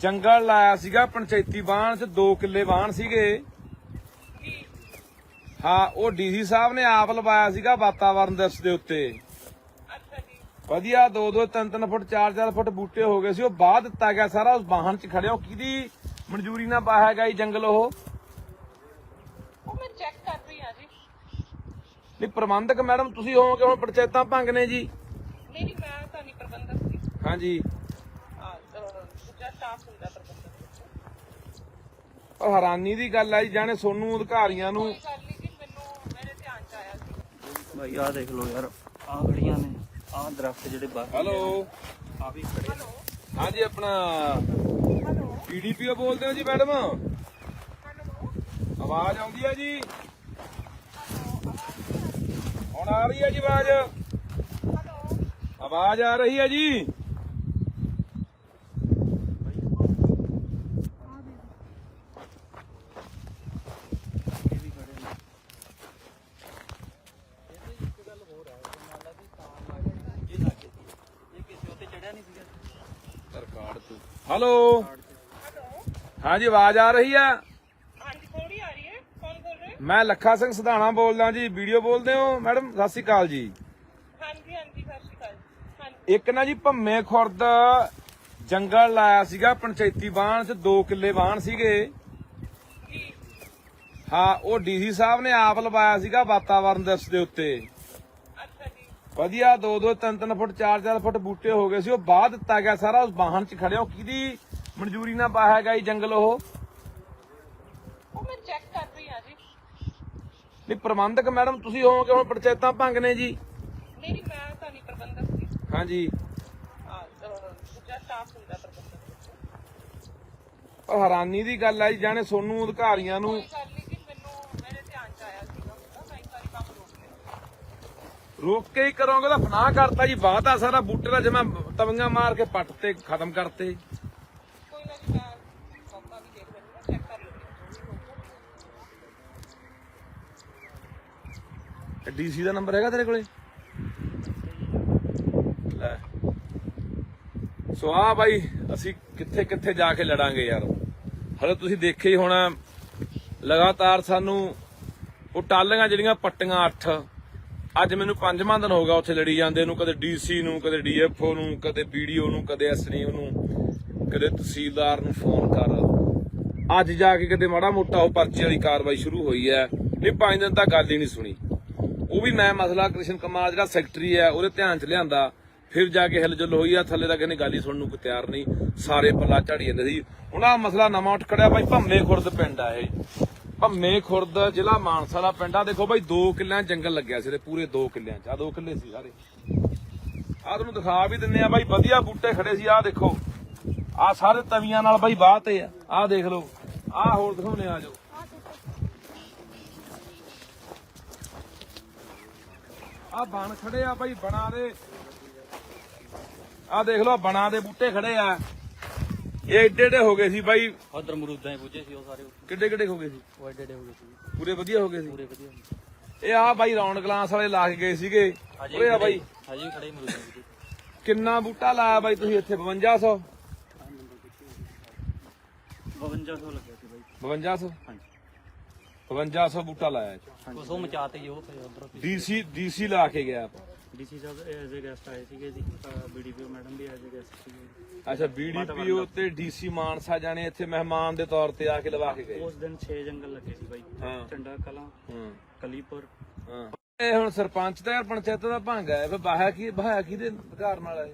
ਜੰਗਲ ਲਾਇਆ ਸੀਗਾ ਪੰਚਾਇਤੀ ਬਾਣ ਚ 2 ਕਿੱਲੇ ਬਾਣ ਸੀਗੇ। ਹਾਂ ਉਹ ਡੀਸੀ ਸਾਹਿਬ ਨੇ ਆਪ ਲਵਾਇਆ ਸੀਗਾ ਵਾਤਾਵਰਨ ਦਿਵਸ ਦੇ ਉੱਤੇ। ਵਧੀਆ 2 2 3 3 ਫੁੱਟ 4 4 ਫੁੱਟ ਬੂਟੇ ਹੋ ਗਏ ਸੀ ਉਹ ਬਾਹ ਦਿੱਤਾ ਗਿਆ ਸਾਰਾ ਉਸ ਬਾਹਣ ਚ ਖੜਿਆ। ਉਹ ਕਿਹਦੀ ਮਨਜ਼ੂਰੀ ਨਾਲ ਪਾਇਆ ਗਿਆ ਜੰਗਲ ਉਹ? ਉਹ ਮੈਂ ਚੈੱਕ ਕਰ ਰਹੀ ਹਾਂ ਜੀ। ਨਹੀਂ ਪ੍ਰਬੰਧਕ ਮੈਡਮ ਤੁਸੀਂ ਹੋਵੋਗੇ ਹੁਣ ਪੰਚਾਇਤਾਂ ਭੰਗ ਨੇ ਜੀ। ਨਹੀਂ ਨਹੀਂ ਮੈਂ ਤਾਂ ਨਹੀਂ ਪ੍ਰਬੰਧਕ ਸੀ। ਹਾਂਜੀ। ਸਟਾਫ ਹੁੰਦਾ ਪਰ ਹੈਰਾਨੀ ਦੀ ਗੱਲ ਆ ਜੀ ਜਾਣੇ ਸੋਨੂੰ ਅਧਿਕਾਰੀਆਂ ਨੂੰ। ਕੋਈ ਗੱਲ ਨਹੀਂ ਜੀ ਮੈਨੂੰ ਮੇਰੇ ਧਿਆਨ ਚ ਆਇਆ ਸੀ। ਭਾਈ ਆਹ ਦੇਖ ਲਓ ਯਾਰ ਆਹ ਖੜੀਆਂ ਨੇ ਆਹ ਦਰਖਤ ਜਿਹੜੇ ਬਾਹਰ ਹੈਲੋ। ਆ ਵੀ ਖੜੇ ਨੇ। ਹਾਂਜੀ ਆਪਣਾ ਪੀਡੀਪੀਓ ਬੋਲਦੇ ਹੋ ਜੀ ਮੈਡਮ? ਆਵਾਜ਼ ਆਉਂਦੀ ਹੈ ਜੀ? ਹੁਣ ਆ ਰਹੀ ਹੈ ਜੀ ਆਵਾਜ਼? ਆਵਾਜ਼ ਆ ਰਹੀ ਹੈ ਜੀ ਇਹ ਵੀ ਖੜੇ ਨੇ ਇਹ ਤਾਂ ਇੱਕ ਗੱਲ ਹੋਰ ਹੈ ਮੰਨ ਲਾ ਵੀ ਤਾਂ ਲੱਗ ਗਿਆ ਇਹ ਲੱਗ ਗਿਆ ਇਹ ਕਿਸੇ ਉੱਤੇ ਚੜਿਆ ਨਹੀਂ ਸੀਗਾ ਰਿਕਾਰਡ ਤੂੰ ਹੈਲੋ ਹਾਂਜੀ ਆਵਾਜ਼ ਆ ਰਹੀ ਆ? ਹਾਂਜੀ ਥੋੜੀ ਆ ਰਹੀ ਹੈ। ਕੌਣ ਬੋਲ ਰਹੇ? ਮੈਂ ਲੱਖਾ ਸਿੰਘ ਸਧਾਣਾ ਬੋਲਦਾ ਜੀ। ਵੀਡੀਓ ਬੋਲਦੇ ਹੋ? ਮੈਡਮ ਸਤਿ ਸ਼੍ਰੀ ਅਕਾਲ ਜੀ। ਹਾਂਜੀ ਹਾਂਜੀ ਸਤਿ ਸ਼੍ਰੀ ਅਕਾਲ ਹਾਂਜੀ। ਇੱਕ ਨਾ ਜੀ ਭੰਮੇ ਖੁਰਦ ਜੰਗਲ ਲਾਇਆ ਸੀਗਾ ਪੰਚਾਇਤੀ ਬਾਣ ਚ 2 ਕਿੱਲੇ ਬਾਣ ਸੀਗੇ। ਹਾਂ ਉਹ ਡੀਸੀ ਸਾਹਿਬ ਨੇ ਆਪ ਲਵਾਇਆ ਸੀਗਾ ਵਾਤਾਵਰਨ ਦਿਵਸ ਦੇ ਉੱਤੇ। ਵਧੀਆ 2 2 3 3 ਫੁੱਟ 4 4 ਫੁੱਟ ਬੂਟੇ ਹੋ ਗਏ ਸੀ ਉਹ ਬਾਹ ਦਿੱਤਾ ਗਿਆ ਸਾਰਾ ਉਸ ਬਾਹਣ ਚ ਖੜਿਆ ਉਹ ਕਿਹਦੀ ਮਨਜ਼ੂਰੀ ਨਾਲ ਪਾਇਆ ਗਿਆ ਜੀ ਜੰਗਲ ਉਹ? ਉਹ ਮੈਂ ਚੈੱਕ ਕਰ ਰਹੀ ਹਾਂ ਜੀ। ਨਹੀਂ ਪ੍ਰਬੰਧਕ ਮੈਡਮ ਤੁਸੀਂ ਹੋਵੋਗੇ ਹੁਣ ਪੰਚਾਇਤਾਂ ਭੰਗ ਨੇ ਜੀ। ਨਹੀਂ ਮੈਂ ਤਾਂ ਨਹੀਂ ਪ੍ਰਬੰਧਕ ਸੀ। ਹਾਂਜੀ। ਹਾਂ ਦੂਜਾ ਸਟਾਫ ਹੁੰਦਾ ਪ੍ਰਬੰਧਕ। ਪਰ ਹੈਰਾਨੀ ਦੀ ਗੱਲ ਆ ਜੀ ਜਾਣੇ ਸੋਨੂੰ ਅਧਿਕਾਰੀਆਂ ਨੂੰ। ਕੋਈ ਗੱਲ ਨਹੀਂ ਜੀ ਮੈਨੂੰ ਮੇਰੇ ਧਿਆਨ ਚ ਆਇਆ ਸੀਗਾ ਮੈਂ ਇੱਕ ਵਾਰੀ ਕੰਮ ਰੋਕ ਲਿਆ ਰੋਕ ਕੇ ਹੀ ਕਰੋਗੇ ਤਾਂ ਫਨਾਹ ਕਰਤਾ ਜੀ ਆ ਸਾਰਾ ਬੂਟੇ ਦਾ ਜਮਾ ਤਵੀਆਂ ਮਾਰ ਕੇ ਪੱਟ ਤੇ ਖਤਮ ਕਰਤੇ। ਡੀਸੀ ਦਾ ਨੰਬਰ ਹੈਗਾ ਤੇਰੇ ਕੋਲੇ? ਲੈ। ਸੋ ਆ ਬਾਈ ਅਸੀਂ ਕਿੱਥੇ ਕਿੱਥੇ ਜਾ ਕੇ ਲੜਾਂਗੇ ਯਾਰ। ਹਲੇ ਤੁਸੀਂ ਦੇਖੇ ਹੀ ਹੋਣਾ ਲਗਾਤਾਰ ਸਾਨੂੰ ਉਹ ਟਾਲੀਆਂ ਜਿਹੜੀਆਂ ਪੱਟੀਆਂ ਅੱਠ ਅੱਜ ਮੈਨੂੰ ਪੰਜਵਾਂ ਦਿਨ ਹੋ ਗਿਆ ਉੱਥੇ ਲੜੀ ਜਾਂਦੇ ਨੂੰ, ਕਦੇ ਡੀਸੀ ਨੂੰ, ਕਦੇ ਡੀਐਫਓ ਨੂੰ, ਕਦੇ ਵੀਡੀਓ ਨੂੰ, ਕਦੇ ਐਸਡੀਓ ਨੂੰ, ਕਦੇ ਤਹਿਸੀਲਦਾਰ ਨੂੰ ਫੋਨ ਕਰ। ਅੱਜ ਜਾ ਕੇ ਕਿਤੇ ਮਾੜਾ ਮੋਟਾ ਉਹ ਪਰਚੀ ਵਾਲੀ ਕਾਰਵਾਈ ਸ਼ੁਰੂ ਹੋਈ ਹੈ। ਨਹੀਂ, ਪੰਜ ਦਿਨ ਤੱਕ ਗੱਲ ਹੀ ਨਹੀਂ ਸੁਣੀ। ਉਹ ਵੀ ਮੈਂ ਮਸਲਾ ਕ੍ਰਿਸ਼ਨ ਕੁਮਾਰ ਜਿਹੜਾ ਸੈਕਟਰੀ ਹੈ, ਉਹਦੇ ਧਿਆਨ ਚ ਲਿਆਂਦਾ। ਫਿਰ ਜਾ ਕੇ ਹਿਲਜੁਲ ਹੋਈ ਆ, ਥੱਲੇ ਤੱਕ ਕਹਿੰਦੇ ਗੱਲ ਹੀ ਸੁਣਨ ਨੂੰ ਕੋਈ ਤਿਆਰ ਨਹੀਂ। ਸਾਰੇ ਪੱਲਾ ਝਾੜੀ ਜਾਂਦੇ ਸੀ। ਉਹਨਾਂ ਆਹ ਮਸਲਾ ਨਵਾਂ ਉੱਠ ਖੜਿਆ ਭਾਈ ਭੰਮੇ ਖੁਰਦ ਪਿੰਡ ਆ ਇਹ। ਭੰਮੇ ਖੁਰਦ, ਜ਼ਿਲ੍ਹਾ ਮਾਨਸਾ ਦਾ ਪਿੰਡ ਦੇਖੋ ਬਾਈ 2 ਕਿੱਲਿਆਂ ਜੰਗਲ ਲੱਗਿਆ ਸੀ ਇਹਦੇ ਪੂਰੇ 2 ਕਿੱਲਿਆਂ ਚ। ਆ 2 ਕਿੱਲੇ ਸੀ ਸਾਰੇ। ਆ ਤੁਹਾਨੂੰ ਦਿਖਾ ਵੀ ਦਿੰਨੇ ਆ ਬਾਈ, ਵਧੀਆ ਬੂਟੇ ਖੜੇ ਸੀ ਆ ਦੇਖੋ। ਆ ਸਾਰੇ ਤਵੀਆਂ ਨਾਲ ਬਾਈ ਬਾਹ ਤੇ ਆ। ਆ ਦੇਖ ਲਓ। ਆ ਹੋਰ ਦਿਖਾਉਨੇ ਆ ਜੋ ਆ ਬਣ ਖੜੇ ਆ ਬਾਈ, ਬਣਾ ਦੇ। ਆ ਦੇਖ ਲਓ ਬਣਾ ਦੇ ਬੂਟੇ ਖੜੇ ਆ। ਇਹ ਏਡੇ ਏਡੇ ਹੋ ਗਏ ਸੀ ਬਾਈ। ਉਧਰ ਮਰੂਦਾਂ 'ਚ ਪੁੱਜੇ ਸੀ ਉਹ ਸਾਰੇ। ਕਿੱਡੇ ਕਿੱਡੇ ਹੋ ਗਏ ਸੀ? ਉਹ ਐਡੇ ਐਡੇ ਹੋ ਗਏ ਸੀ। ਪੂਰੇ ਵਧੀਆ ਹੋ ਗਏ ਸੀ? ਪੂਰੇ ਵਧੀਆ ਇਹ ਆ ਬਾਈ ਰੌਣਕ ਗਲਾਸ ਵਾਲੇ ਲਾ ਕੇ ਗਏ ਸੀਗੇ। ਉਰੇ ਆ ਬਾਈ। ਹਜੇ ਖੜੇ ਮਰੂਦਾਂ 'ਚ ਕਿੰਨਾ ਬੂਟਾ ਲਾਇਆ ਬਾਈ ਤੁਸੀਂ ਇੱਥੇ? 5200 5200 ਲੱਗਿਆ ਸੀ ਬਾਈ। 5200 ਹਾਂਜੀ। 5200 ਬੂਟਾ ਲਾਇਆ ਉਸ ਉਹ ਮਚਾਤੇ ਜੀ ਉਧਰ। ਡੀਸੀ ਡੀਸੀ ਲਾ ਕੇ ਗਿਆ DC Sahib as a guest ਆਏ ਸੀਗੇ ਜੀ ਬੀਡੀਪੀਓ ਮੈਡਮ ਵੀ ਐਜ਼ ਅ ਗੈਸਟ ਸੀਗੇ। ਅੱਛਾ ਬੀਡੀਪੀਓ ਤੇ ਡੀਸੀ ਮਾਨਸਾ ਜਾਣੇ ਇੱਥੇ ਮਹਿਮਾਨ ਦੇ ਤੌਰ ਤੇ ਆ ਕੇ ਲਵਾ ਕੇ ਗਏ? ਉਸ ਦਿਨ 6 ਜੰਗਲ ਲੱਗੇ ਸੀ ਬਾਈ। ਹਾਂ। ਚੰਡਾ ਕਲਾਂ ਹਾਂ। ਕਲੀਪੁਰ। ਹਾਂ। ਇਹ ਹੁਣ ਸਰਪੰਚ ਤੇ ਯਾਰ ਪੰਚਾਇਤ ਦਾ ਭੰਗ ਹੈ ਫੇ ਬਾਹਾ ਕੀ ਬਹਾਇਆ ਕੀ ਦੇ ਅਧਿਕਾਰ ਨਾਲ ਹੈ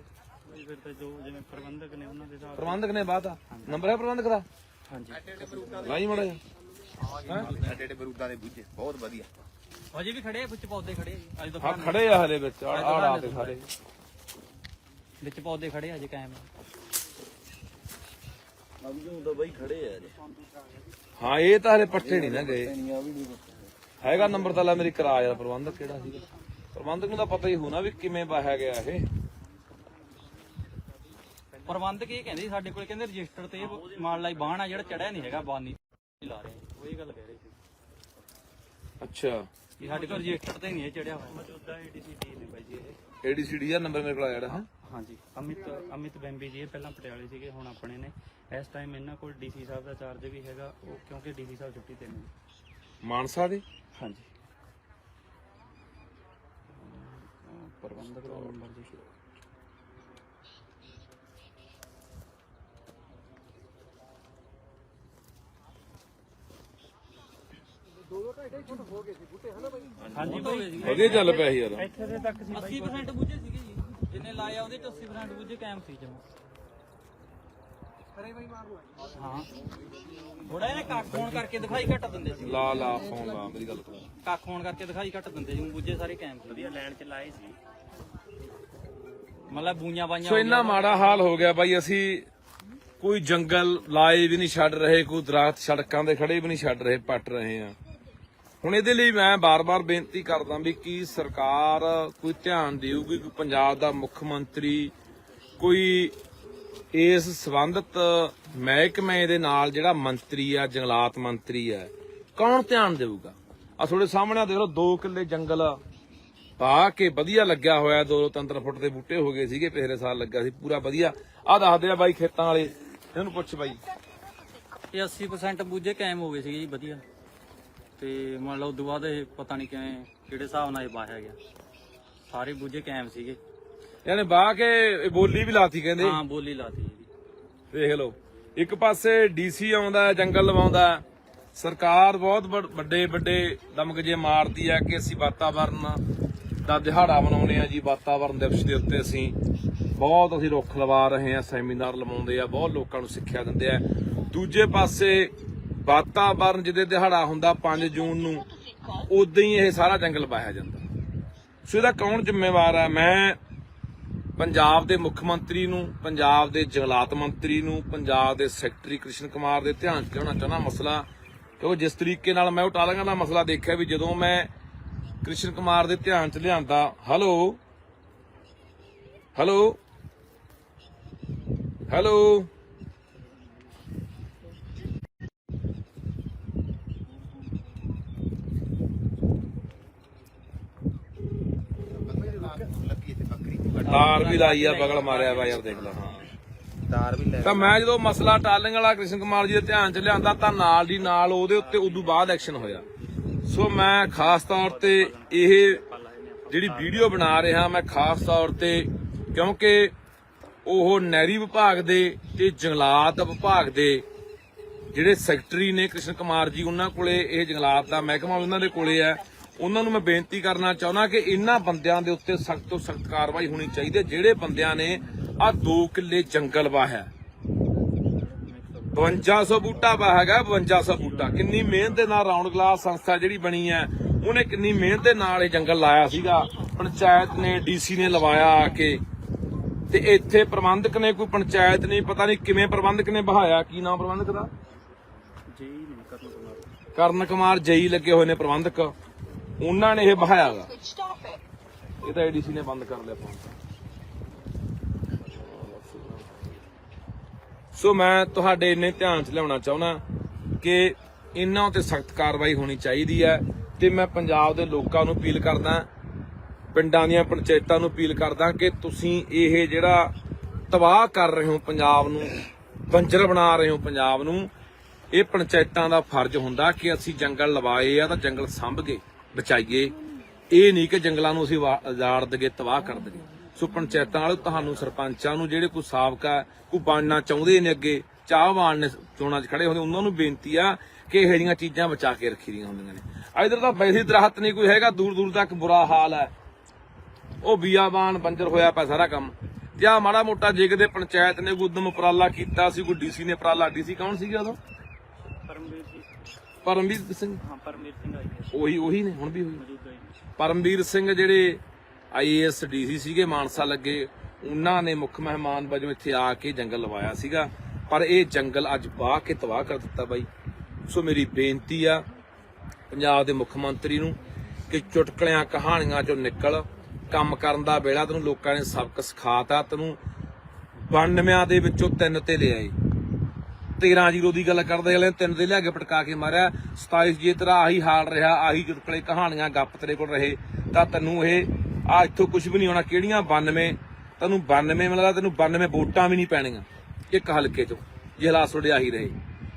ਫਿਰ ਤਾਂ ਜੋ ਜਿਵੇਂ ਪ੍ਰਬੰਧਕ ਨੇ ਉਹਨਾਂ ਦੇ ਹਿਸਾਬ ਪ੍ਰਬੰਧਕ ਨੇ ਬਾਤਾ ਨੰਬਰ ਹੈ ਪ੍ਰਬੰਧਕ ਦਾ? ਹਾਂਜੀ। ਲਾਈ ਮੜਾ ਐਡੇ ਐਡੇ ਬਰੂਦਾਂ ਦੇ ਬੂਝੇ ਬਹੁਤ ਵਧੀਆ। ਹਜੇ ਵੀ ਖੜੇ ਆ ਵਿੱਚ ਪੌਦੇ ਖੜੇ ਆ ਜੀ। ਅੱਜ ਹਾਂ ਤੋਂ ਖੜੇ ਆ ਹਲੇ ਵਿੱਚ ਆ ਆ ਦੇ ਸਾਰੇ ਵਿੱਚ ਪੌਦੇ ਖੜੇ ਆ ਹਜੇ ਕਾਇਮ ਅਬਜੂ ਤਾਂ ਬਈ ਖੜੇ ਆ ਜੀ ਹਾਂ ਇਹ ਤਾਂ ਹਲੇ ਪੱਠੇ ਨਹੀਂ ਨਾ ਗਏ। ਹੈਗਾ ਨੰਬਰ ਤਾਂ ਲੈ ਮੇਰੀ ਕਰਾ ਯਾਰ ਪ੍ਰਬੰਧਕ ਕਿਹੜਾ ਸੀਗਾ? ਪ੍ਰਬੰਧਕ ਨੂੰ ਤਾਂ ਪਤਾ ਹੀ ਹੋਣਾ ਵੀ ਕਿਵੇਂ ਬਾਹਿਆ ਗਿਆ ਇਹ। ਪ੍ਰਬੰਧਕ ਇਹ ਕਹਿੰਦੇ ਸੀ ਸਾਡੇ ਕੋਲ ਕਹਿੰਦੇ ਰਜਿਸਟਰ ਤੇ ਇਹ ਮਾਲ ਲਾਈ ਬਾਣ ਆ ਜਿਹੜਾ ਚੜਿਆ ਨਹੀਂ ਹੈਗਾ ਬਾਨੀ ਲਾ ਰਹੇ ਉਹ ਇਹ ਗੱਲ ਕਹਿ ਰਹੇ ਸੀ। ਅੱਛਾ। ਕਿ ਸਾਡੇ ਕੋਲ ਰਜਿਸਟਰ ਤੇ ਨਹੀਂ ਇਹ ਚੜਿਆ ਹੋਇਆ। ਮੌਜੂਦਾ ਏਡੀਸੀ ਡੀ ਨੇ ਬਾਈ ਜੀ ਇਹ। ਏਡੀਸੀਡੀ ਦਾ ਨੰਬਰ ਮੇਰੇ ਕੋਲ ਆ ਜਿਹੜਾ ਹਾਂ। ਹਾਂਜੀ ਅਮਿਤ ਅਮਿਤ ਬੈਂਬੀ ਜੀ ਇਹ ਪਹਿਲਾਂ ਪਟਿਆਲੇ ਸੀਗੇ ਹੁਣ ਆਪਣੇ ਨੇ। ਇਸ ਟਾਈਮ ਇਹਨਾਂ ਕੋਲ ਡੀਸੀ ਸਾਹਿਬ ਦਾ ਚਾਰਜ ਵੀ ਹੈਗਾ ਉਹ ਕਿਉਂਕਿ ਡੀਸੀ ਸਾਹਿਬ ਛੁੱਟੀ ਤੇ ਨੇ। ਮਾਨਸਾ ਦੇ? ਹਾਂਜੀ। ਪ੍ਰਬੰਧਕ ਦਾ ਨੰਬਰ ਜੀ। ਹਾਂਜੀ ਵਧੀਆ ਚੱਲ ਪਿਆ ਸੀ ਯਾਰ। ਇੱਥੇ ਦੇ ਤੱਕ ਸੀ 80% ਬੁੱਝੇ ਸੀਗੇ ਜੀ। ਜਿੰਨੇ ਲਾਇਆ ਉਹਦੇ ਚ 80% ਬੁੱਝੇ ਕਾਇਮ ਸੀ ਜਮਾ। ਹਾਂ। ਥੋੜਾ ਇਹਨੇ ਕੱਖ ਹੋਣ ਕਰਕੇ ਦਿਖਾਈ ਘੱਟ ਦਿੰਦੇ ਸੀ। ਲਾ ਲਾ ਫੋਨ ਲਾ ਮੇਰੀ ਗੱਲ ਤੋਂ ਕੱਖ ਹੋਣ ਕਰਕੇ ਦਿਖਾਈ ਘੱਟ ਦਿੰਦੇ ਸੀ ਊਂ ਬੁੱਝੇ ਸਾਰੇ ਕਾਇਮ ਸੀ। ਵਧੀਆ ਲਾਈਨ ਚ ਲਾਏ ਸੀ। ਮਤਲਬ ਬੂਈਆਂ ਬਾਈਆਂ ਸੋ ਇੰਨਾ ਮਾੜਾ ਹਾਲ ਹੋ ਗਿਆ ਬਾਈ ਅਸੀਂ ਕੋਈ ਜੰਗਲ ਲਾਏ ਵੀ ਨਹੀਂ ਛੱਡ ਰਹੇ ਕੋਈ ਦਰਖਤ ਸੜਕਾਂ ਦੇ ਖੜੇ ਵੀ ਨਹੀਂ ਛੱਡ ਰਹੇ ਪੱਟ ਰਹੇ ਆ ਹੁਣ ਇਹਦੇ ਲਈ ਮੈਂ ਬਾਰ-ਬਾਰ ਬੇਨਤੀ ਕਰਦਾ ਵੀ ਕੀ ਸਰਕਾਰ ਕੋਈ ਧਿਆਨ ਦੇਊਗੀ ਕੋਈ ਪੰਜਾਬ ਦਾ ਮੁੱਖ ਮੰਤਰੀ ਕੋਈ ਇਸ ਸੰਬੰਧਤ ਮਹਿਕਮੇ ਦੇ ਨਾਲ ਜਿਹੜਾ ਮੰਤਰੀ ਆ, ਜੰਗਲਾਤ ਮੰਤਰੀ ਆ, ਕੌਣ ਧਿਆਨ ਦੇਊਗਾ? ਆ ਤੁਹਾਡੇ ਸਾਹਮਣੇ ਆਹ ਦੇਖ ਲਓ 2 ਕਿੱਲੇ ਜੰਗਲ ਪਾ ਕੇ ਵਧੀਆ ਲੱਗਿਆ ਹੋਇਆ, ਦੋ ਤਿੰਨ ਤਿੰਨ ਫੁੱਟ ਦੇ ਬੂਟੇ ਹੋ ਗਏ ਸੀਗੇ, ਪਿਛਲੇ ਸਾਲ ਲੱਗਾ ਸੀ, ਪੂਰਾ ਵਧੀਆ। ਆ ਦੱਸਦੇ ਆ ਬਾਈ ਖੇਤਾਂ ਵਾਲੇ, ਇਹਨੂੰ ਪੁੱਛ ਬਾਈ। ਇਹ 80% ਬੁੱਝੇ ਕਾਇਮ ਹੋ ਗਏ ਸੀਗੇ ਜੀ, ਵਧੀਆ। ਤੇ ਮੰਨ ਲਓ ਉਦੋਂ ਬਾਅਦ ਇਹ ਪਤਾ ਨਹੀਂ ਕਿਵੇਂ ਕਿਹੜੇ ਹਿਸਾਬ ਨਾਲ ਇਹ ਬਾਹਿਆ ਗਿਆ। ਸਾਰੇ ਬੁੱਝੇ ਕਾਇਮ ਸੀਗੇ। ਇਹਨੇ ਬਾਹ ਕੇ ਇਹ ਬੋਲੀ ਵੀ ਲਾਤੀ ਕਹਿੰਦੇ। ਹਾਂ ਬੋਲੀ ਲਾਤੀ ਜੀ। ਦੇਖ ਲਓ ਇੱਕ ਪਾਸੇ ਡੀਸੀ ਆਉਂਦਾ ਜੰਗਲ ਲਵਾਉਂਦਾ। ਸਰਕਾਰ ਬਹੁਤ ਵੱਡ- ਵੱਡੇ ਵੱਡੇ ਦਮਗਜੇ ਮਾਰਦੀ ਹੈ ਕਿ ਅਸੀਂ ਵਾਤਾਵਰਨ ਦਾ ਦਿਹਾੜਾ ਮਨਾਉਣੇ ਆ ਜੀ ਵਾਤਾਵਰਨ ਦਿਵਸ ਦੇ ਉੱਤੇ ਅਸੀਂ ਬਹੁਤ ਅਸੀਂ ਰੁੱਖ ਲਵਾ ਰਹੇ ਹਾਂ ਸੈਮੀਨਾਰ ਲਵਾਉਂਦੇ ਆ ਬਹੁਤ ਲੋਕਾਂ ਨੂੰ ਸਿੱਖਿਆ ਦਿੰਦੇ ਆ। ਦੂਜੇ ਪਾਸੇ ਵਾਤਾਵਰਨ ਜਿਹਦੇ ਦਿਹਾੜਾ ਹੁੰਦਾ 5 ਜੂਨ ਨੂੰ, ਉਦੋਂ ਹੀ ਇਹ ਸਾਰਾ ਜੰਗਲ ਵਾਹਿਆ ਜਾਂਦਾ। ਸੋ ਇਹਦਾ ਕੌਣ ਜ਼ਿੰਮੇਵਾਰ ਹੈ? ਮੈਂ ਪੰਜਾਬ ਦੇ ਮੁੱਖ ਮੰਤਰੀ ਨੂੰ, ਪੰਜਾਬ ਦੇ ਜੰਗਲਾਤ ਮੰਤਰੀ ਨੂੰ, ਪੰਜਾਬ ਦੇ ਸੈਕਟਰੀ ਕ੍ਰਿਸ਼ਨ ਕੁਮਾਰ ਦੇ ਧਿਆਨ 'ਚ ਲਿਆਉਣਾ ਚਾਹੁੰਦਾ ਮਸਲਾ। ਕਿਉਂਕਿ ਜਿਸ ਤਰੀਕੇ ਨਾਲ ਮੈਂ ਉਹ ਟਾਲਾਂਗਾ ਦਾ ਮਸਲਾ ਦੇਖਿਆ ਵੀ ਜਦੋਂ ਮੈਂ ਕ੍ਰਿਸ਼ਨ ਕੁਮਾਰ ਦੇ ਧਿਆਨ 'ਚ ਲਿਆਂਦਾ, ਹੈਲੋ? ਹੈਲੋ? ਹੈਲੋ ਲੱਗੀ ਇੱਥੇ ਬੱਕਰੀ ਤਾਰ ਵੀ ਲਾਈ ਆ ਬਗਲ ਮਾਰਿਆ ਵਾ ਯਾਰ ਦੇਖ ਲੈ। ਤਾਰ ਵੀ ਲੈ ਤਾਂ ਮੈਂ ਜਦੋਂ ਮਸਲਾ ਟਾਲਿੰਗ ਵਾਲਾ ਕ੍ਰਿਸ਼ਨ ਕੁਮਾਰ ਜੀ ਦੇ ਧਿਆਨ 'ਚ ਲਿਆਂਦਾ ਤਾਂ ਨਾਲ ਦੀ ਨਾਲ ਉਹਦੇ ਉੱਤੇ ਉਦੋਂ ਬਾਅਦ ਐਕਸ਼ਨ ਹੋਇਆ। ਸੋ ਮੈਂ ਖਾਸ ਤੌਰ ਤੇ ਇਹ ਜਿਹੜੀ ਵੀਡੀਓ ਬਣਾ ਰਿਹਾ ਮੈਂ ਖਾਸ ਤੌਰ ਤੇ ਕਿਉਂਕਿ ਉਹ ਨਹਿਰੀ ਵਿਭਾਗ ਦੇ ਤੇ ਜੰਗਲਾਤ ਵਿਭਾਗ ਦੇ ਜਿਹੜੇ ਸੈਕਟਰੀ ਨੇ ਕ੍ਰਿਸ਼ਨ ਕੁਮਾਰ ਜੀ ਉਹਨਾਂ ਕੋਲੇ ਇਹ ਜੰਗਲਾਤ ਦਾ ਮਹਿਕਮਾ ਉਹਨਾਂ ਦੇ ਕੋਲੇ ਹੈ। ਉਹਨਾਂ ਨੂੰ ਮੈਂ ਬੇਨਤੀ ਕਰਨਾ ਚਾਹੁੰਦਾ ਕਿ ਇਹਨਾਂ ਬੰਦਿਆਂ ਦੇ ਉੱਤੇ ਸਖਤ ਤੋਂ ਸਖਤ ਕਾਰਵਾਈ ਹੋਣੀ ਚਾਹੀਦੀ ਹੈ। ਜਿਹੜੇ ਬੰਦਿਆਂ ਨੇ ਆ 2 ਕਿੱਲੇ ਜੰਗਲ ਵਾਹਿਆ। 5200 ਬੂਟਾ ਵਾ ਹੈਗਾ 5200 ਬੂਟਾ। ਕਿੰਨੀ ਮਿਹਨਤ ਦੇ ਨਾਲ ਰਾਉਂਡ ਗਲਾਸ ਸੰਸਥਾ ਜਿਹੜੀ ਬਣੀ ਹੈ ਉਹਨੇ ਕਿੰਨੀ ਮਿਹਨਤ ਦੇ ਨਾਲ ਇਹ ਜੰਗਲ ਲਾਇਆ ਸੀਗਾ। ਪੰਚਾਇਤ ਨੇ ਡੀਸੀ ਨੇ ਲਵਾਇਆ ਆ ਕੇ। ਤੇ ਇੱਥੇ ਪ੍ਰਬੰਧਕ ਨੇ ਕੋਈ ਪੰਚਾਇਤ ਨਹੀਂ ਪਤਾ ਨਹੀਂ ਕਿਵੇਂ ਪ੍ਰਬੰਧਕ ਨੇ ਬਹਾਇਆ। ਕੀ ਨਾਮ ਪ੍ਰਬੰਧਕ ਦਾ? ਜੀ ਨਹੀਂ ਕਰਨ ਕੁਮਾਰ। ਕਰਨ ਕੁਮਾਰ ਜਈ ਲੱਗੇ ਹੋਏ ਨੇ ਪ੍ਰਬੰਧਕ। ਉਹਨਾਂ ਨੇ ਇਹ ਬਹਾਇਆਗਾ ਇਹ ਤਾਂ ਏਡੀਸੀ ਨੇ ਬੰਦ ਕਰ ਲਿਆ ਫੋਨ ਸੋ ਮੈਂ ਤੁਹਾਡੇ ਇੰਨੇ ਧਿਆਨ 'ਚ ਲਿਆਉਣਾ ਚਾਹੁੰਦਾ ਕਿ ਇਹਨਾਂ ਉਤੇ ਸਖਤ ਕਾਰਵਾਈ ਹੋਣੀ ਚਾਹੀਦੀ ਹੈ ਤੇ ਮੈਂ ਪੰਜਾਬ ਦੇ ਲੋਕਾਂ ਨੂੰ ਅਪੀਲ ਕਰਦਾ ਪਿੰਡਾਂ ਦੀਆਂ ਪੰਚਾਇਤਾਂ ਨੂੰ ਅਪੀਲ ਕਰਦਾ ਕਿ ਤੁਸੀਂ ਇਹ ਜਿਹੜਾ ਤਬਾਹ ਕਰ ਰਹੇ ਹੋ ਪੰਜਾਬ ਨੂੰ ਬੰਜਰ ਬਣਾ ਰਹੇ ਹੋ ਪੰਜਾਬ ਨੂੰ ਇਹ ਪੰਚਾਇਤਾਂ ਦਾ ਫਰਜ਼ ਹੁੰਦਾ ਕਿ ਅਸੀਂ ਜੰਗਲ ਲਵਾਏ ਆ ਤਾਂ ਜੰਗਲ ਸੰਭ ਕੇ ਬਚਾਈਏ। ਇਹ ਨਹੀਂ ਕਿ ਜੰਗਲਾਂ ਨੂੰ ਅਸੀਂ ਉਜਾੜ ਦਗੇ ਤਬਾਹ ਕਰ ਦਗੇ ਸੋ ਪੰਚਾਇਤਾਂ ਵਾਲੇ ਤੁਹਾਨੂੰ ਸਰਪੰਚਾਂ ਨੂੰ ਜਿਹੜੇ ਕੋਈ ਸਾਬਕਾ ਕੋਈ ਬਣਨਾ ਚਾਹੁੰਦੇ ਨੇ ਅੱਗੇ, ਚਾਹਵਾਨ ਨੇ ਚੋਣਾਂ 'ਚ ਖੜੇ ਹੁੰਦੇ, ਉਹਨਾਂ ਨੂੰ ਬੇਨਤੀ ਆ ਕਿ ਇਹੋ ਜਿਹੀਆਂ ਚੀਜ਼ਾਂ ਬਚਾ ਕੇ ਰੱਖੀ ਦੀਆਂ ਹੁੰਦੀਆਂ ਨੇ। ਇਧਰ ਤਾਂ ਵੈਸੇ ਹੀ ਦਰਖਤ ਨਹੀਂ ਕੋਈ ਹੈਗਾ ਦੂਰ ਦੂਰ ਤੱਕ ਬੁਰਾ ਹਾਲ ਹੈ। ਉਹ ਬੀਆਬਾਨ ਬੰਜਰ ਹੋਇਆ ਪਿਆ ਸਾਰਾ ਕੰਮ। ਤੇ ਆ ਮਾੜਾ ਮੋਟਾ ਜੇ ਕਿਤੇ ਪੰਚਾਇਤ ਨੇ, ਕੋਈ ਉਦਮ ਉਪਰਾਲਾ ਕੀਤਾ ਸੀ, ਕੋਈ ਡੀਸੀ ਨੇ ਉਪਰਾਲਾ ਡੀਸੀ ਕੌਣ ਸੀਗਾ ਉਦੋਂ? ਪਰਮਵੀਰ ਸਿੰਘ। ਹਾਂ ਪਰਮਵੀਰ ਸਿੰਘ ਆਈ ਹੈ। ਉਹੀ ਉਹੀ ਨੇ ਹੁਣ ਵੀ ਉਹੀ। ਮੌਜੂਦਾ ਪਰਮਵੀਰ ਸਿੰਘ ਜਿਹੜੇ ਆਈਏਐਸ ਡੀਸੀ ਸੀਗੇ ਮਾਨਸਾ ਲੱਗੇ ਉਹਨਾਂ ਨੇ ਮੁੱਖ ਮਹਿਮਾਨ ਵਜੋਂ ਇੱਥੇ ਆ ਕੇ ਜੰਗਲ ਲਵਾਇਆ ਸੀਗਾ। ਪਰ ਇਹ ਜੰਗਲ ਅੱਜ ਬਾਹ ਕੇ ਤਬਾਹ ਕਰ ਦਿੱਤਾ ਬਾਈ। ਸੋ ਮੇਰੀ ਬੇਨਤੀ ਆ ਪੰਜਾਬ ਦੇ ਮੁੱਖ ਮੰਤਰੀ ਨੂੰ ਕਿ ਚੁਟਕਲਿਆਂ ਕਹਾਣੀਆਂ ਚੋਂ ਨਿਕਲ ਕੰਮ ਕਰਨ ਦਾ ਵੇਲਾ ਤੈਨੂੰ ਲੋਕਾਂ ਨੇ ਸਬਕ ਸਿਖਾਤਾ ਤੈਨੂੰ। 92 ਦੇ ਵਿੱਚੋਂ ਤਿੰਨ ਤੇ ਲਿਆਏ 13 ਜ਼ੀਰੋ ਦੀ ਗੱਲ ਕਰਦੇ ਵਾਲੇ ਤਿੰਨ ਦੇ ਲਿਆ ਕੇ ਪਟਕਾ ਕੇ ਮਾਰਿਆ। 27 ਜੇ ਤੇਰਾ, ਆਹੀ ਹਾਲ ਰਿਹਾ, ਆਹੀ ਚੁਟਕਲੇ ਕਹਾਣੀਆਂ, ਗੱਪ ਤੇਰੇ ਕੋਲ ਰਹੇ। ਤਾਂ ਤੈਨੂੰ ਇਹ ਆ ਇੱਥੋਂ ਕੁਝ ਵੀ ਨਹੀਂ ਹੋਣਾ, ਕਿਹੜੀਆਂ 92 ਤੈਨੂੰ 92 ਮਿਲਦਾ, ਤੈਨੂੰ 92 ਵੋਟਾਂ ਵੀ ਨਹੀਂ ਪੈਣੀਆਂ। ਇੱਕ ਹਲਕੇ ਚੋਂ, ਜੇ ਹਾਲਾਤ ਤੁਹਾਡੇ ਆਹੀ ਰਹੇ।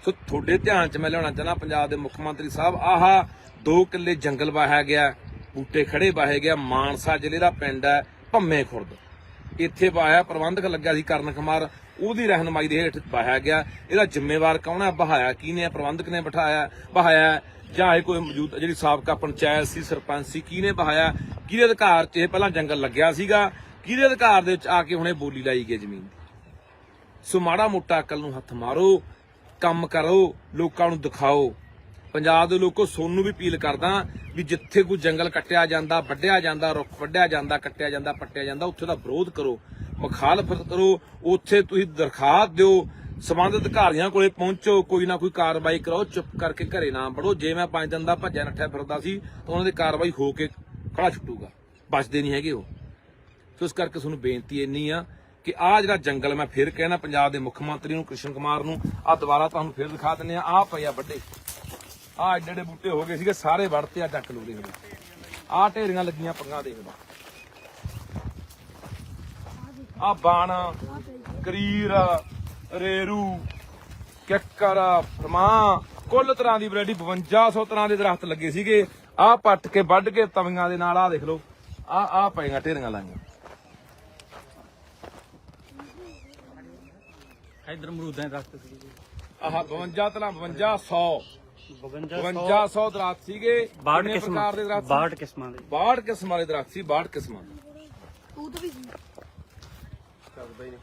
ਸੋ ਤੁਹਾਡੇ ਧਿਆਨ 'ਚ ਮੈਂ ਲਿਆਉਣਾ ਚਾਹਨਾ ਪੰਜਾਬ ਦੇ ਮੁੱਖ ਮੰਤਰੀ ਸਾਹਿਬ, ਆਹਾ ਦੋ ਕਿੱਲੇ ਜੰਗਲ ਵਾਹਿਆ ਗਿਆ, ਬੂਟੇ ਖੜੇ ਵਾਹੇ ਗਿਆ, ਮਾਨਸਾ ਜ਼ਿਲ੍ਹੇ ਦਾ ਪਿੰਡ ਹੈ ਭੰਮੇ ਖੁਰਦ। ਇੱਥੇ ਵਾਹਿਆ, ਪ੍ਰਬੰਧਕ ਲੱਗਿਆ ਸੀ ਕਰਨ ਕੁਮਾਰ ਉਹਦੀ ਰਹਿਨਮਾਈ ਦੇ ਹੇਠ ਵਾਹਿਆ ਗਿਆ। ਇਹਦਾ ਜ਼ਿੰਮੇਵਾਰ ਕੌਣ ਹੈ? ਬਹਾਇਆ ਕਿਹਨੇ ਪ੍ਰਬੰਧਕ ਨੇ ਬਿਠਾਇਆ, ਬਹਾਇਆ ਜਾਂ ਇਹ ਕੋਈ ਮੌਜੂਦ ਜਿਹੜੀ ਸਾਬਕਾ ਪੰਚਾਇਤ ਸੀ, ਸਰਪੰਚ ਸੀ, ਕਿਹਨੇ ਬਹਾਇਆ? ਕਿਹਦੇ ਅਧਿਕਾਰ 'ਚ ਇਹ ਪਹਿਲਾਂ ਜੰਗਲ ਲੱਗਿਆ ਸੀਗਾ? ਕਿਹਦੇ ਅਧਿਕਾਰ ਦੇ ਵਿੱਚ ਆ ਕੇ ਹੁਣੇ ਬੋਲੀ ਲਾਈ ਗਈ ਜ਼ਮੀਨ ਦੀ? ਸੋ ਮਾੜਾ ਮੋਟਾ ਅਕਲ ਨੂੰ ਹੱਥ ਮਾਰੋ, ਕੰਮ ਕਰੋ, ਲੋਕਾਂ ਨੂੰ ਦਿਖਾਓ। ਪੰਜਾਬ ਦੇ ਲੋਕੋ ਸੋਨੂੰ ਵੀ ਅਪੀਲ ਕਰਦਾ ਵੀ ਜਿੱਥੇ ਕੋਈ ਜੰਗਲ ਕੱਟਿਆ ਜਾਂਦਾ, ਵੱਢਿਆ ਜਾਂਦਾ, ਰੁੱਖ ਵੱਢਿਆ ਜਾਂਦਾ, ਕੱਟਿਆ ਜਾਂਦਾ, ਪੱਟਿਆ ਜਾਂਦਾ, ਉੱਥੇ ਦਾ ਵਿਰੋਧ ਕਰੋ। ਮੁਖਾਲਫਤ ਕਰੋ ਉੱਥੇ ਤੁਸੀਂ ਦਰਖਾਸਤ ਦਿਓ, ਸਬੰਧਿਤ ਅਧਿਕਾਰੀਆਂ ਕੋਲੇ ਪਹੁੰਚੋ, ਕੋਈ ਨਾ ਕੋਈ ਕਾਰਵਾਈ ਕਰਾਓ, ਚੁੱਪ ਕਰਕੇ ਘਰੇ ਨਾ ਵੜੋ। ਜੇ ਮੈਂ ਪੰਜ ਦਿਨ ਦਾ ਭੱਜਿਆ, ਨੱਠਿਆ ਫਿਰਦਾ ਸੀ, ਤਾਂ ਉਹਨਾਂ ਦੀ ਕਾਰਵਾਈ ਹੋ ਕੇ ਖੜਾ ਛੁੱਟੂਗਾ। ਬਚਦੇ ਨਹੀਂ ਹੈਗੇ ਉਹ। ਸੋ ਇਸ ਕਰਕੇ ਤੁਹਾਨੂੰ ਬੇਨਤੀ ਇੰਨੀ ਆ ਕਿ ਆ ਜਿਹੜਾ ਜੰਗਲ ਮੈਂ ਫਿਰ ਕਹਿਣਾ ਪੰਜਾਬ ਦੇ ਮੁੱਖ ਮੰਤਰੀ ਨੂੰ, ਕ੍ਰਿਸ਼ਨ ਕੁਮਾਰ ਨੂੰ ਆ ਦੁਬਾਰਾ ਤੁਹਾਨੂੰ ਫਿਰ ਦਿਖਾ ਦਿੰਨੇ ਆ। ਆ ਪਏ ਆ ਵੱਡੇ। ਆ ਐਡੇ ਐਡੇ ਬੂਟੇ ਹੋ ਗਏ ਸੀਗੇ, ਸਾਰੇ ਵੜਤੇ ਆ, ਡੱਕ ਲੋਦੇ ਹੋਏ ਆ ਢੇਰੀਆਂ ਲੱਗੀਆਂ ਪੰਗਾ ਦੇਖਦਾ ਆ ਬਾਣ ਕਰੀਰ ਰੇਰੂ ਕਿੱਕਰ ਫਰਮਾ ਕੁੱਲ ਤਰ੍ਹਾਂ ਦੀ ਵੈਰਾਈਟੀ 5200 ਤਰ੍ਹਾਂ ਦੇ ਦਰਖਤ ਲੱਗੇ ਸੀਗੇ। ਆ ਪੱਟ ਕੇ ਵੱਢ ਕੇ ਤਵੀਆਂ ਦੇ ਨਾਲ ਆ ਦੇਖ ਲਓ। ਆ ਆ ਪਈਆਂ ਢੇਰੀਆਂ ਲਾਈਆਂ। ਇਧਰ ਅਮਰੂਦਾਂ ਦੇ ਦਰਖਤ ਸੀ ਜੀ। ਆਹ 52 ਤਲਾ 5200 52 5200 ਦਰਖਤ ਸੀਗੇ। 62 ਕਿੰਨੇ ਕਿਸਮਾਂ ਪ੍ਰਕਾਰ ਦੇ ਦਰਖਤ 62 ਕਿਸਮਾਂ ਦੇ। 62 ਕਿਸਮਾਂ ਦੇ ਦਰਖਤ ਸੀ 62 ਕਿਸਮਾਂ ਦੇ। ਤੂੰ ਤਾਂ ਵੀ Estás bem na